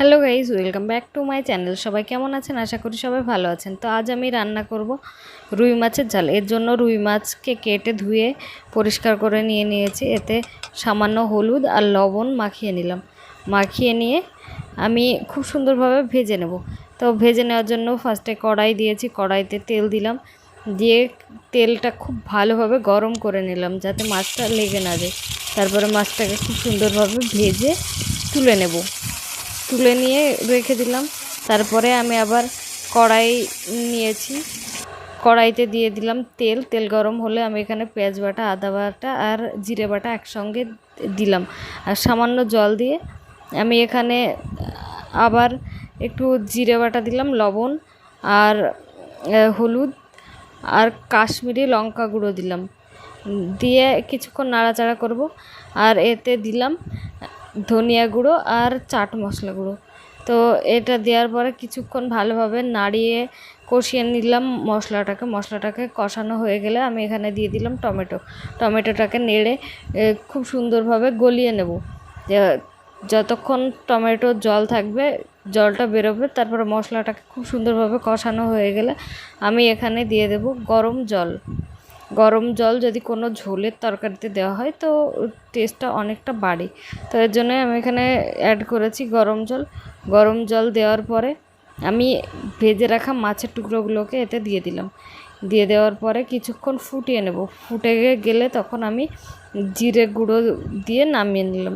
Hello guys welcome back to my channel সবাই কেমন আছেন? আশা করি সবাই ভালো আছেন। তো আজ আমি রান্না করব রুই মাছের ঝাল। এর জন্য রুই মাছকে কেটে ধুয়ে পরিষ্কার করে নিয়ে নিয়েছি। এতে সামান্য হলুদ আর লবণ মাখিয়ে নিলাম। মাখিয়ে নিয়ে আমি খুব সুন্দরভাবে ভেজে নেব। তো ভেজে নেওয়ার জন্য ফার্স্টে কড়াই দিয়েছি। কড়াইতে তেল দিলাম। দিয়ে তেলটা খুব ভালোভাবে গরম করে নিলাম যাতে মাছটা লেগে না যায়। তারপরে মাছটাকে খুব সুন্দরভাবে ভেজে তুলে নেব। তুলে নিয়ে রেখে দিলাম। তারপরে আমি আবার কড়াই নিয়েছি। কড়াইতে দিয়ে দিলাম তেল। তেল গরম হলে আমি এখানে পেঁয়াজ বাটা, আদা বাটা আর জিরে বাটা একসঙ্গে দিলাম। আর সামান্য জল দিয়ে আমি এখানে আবার একটু জিরে বাটা দিলাম, লবণ আর হলুদ আর কাশ্মীরি লঙ্কা গুঁড়ো দিলাম। দিয়ে কিছুক্ষণ নাড়াচাড়া করব। আর এতে দিলাম ধনিয়া গুঁড়ো আর চাট মশলা গুঁড়ো। তো এটা দেওয়ার পরে কিছুক্ষণ ভালোভাবে নাড়িয়ে কষিয়ে নিলাম মশলাটাকে। মশলাটাকে কষানো হয়ে গেলে আমি এখানে দিয়ে দিলাম টমেটো। টমেটোটাকে নেড়ে খুব সুন্দরভাবে গলিয়ে নেব। যতক্ষণ টমেটোর জল থাকবে, জলটা বেরোবে, তারপরে মশলাটাকে খুব সুন্দরভাবে কষানো হয়ে গেলে আমি এখানে দিয়ে দেব গরম জল। গরম জল যদি কোনো ঝোলের তরকারিতে দেওয়া হয়, তো টেস্টটা অনেকটা বাড়ে। তো এর জন্য আমি এখানে অ্যাড করেছি গরম জল। গরম জল দেওয়ার পরে আমি ভেজে রাখা মাছের টুকরোগুলোকে এতে দিয়ে দিলাম। দিয়ে দেওয়ার পরে কিছুক্ষণ ফুটিয়ে নেব। ফুটে গেলে তখন আমি জিরে গুঁড়ো দিয়ে নামিয়ে নিলাম।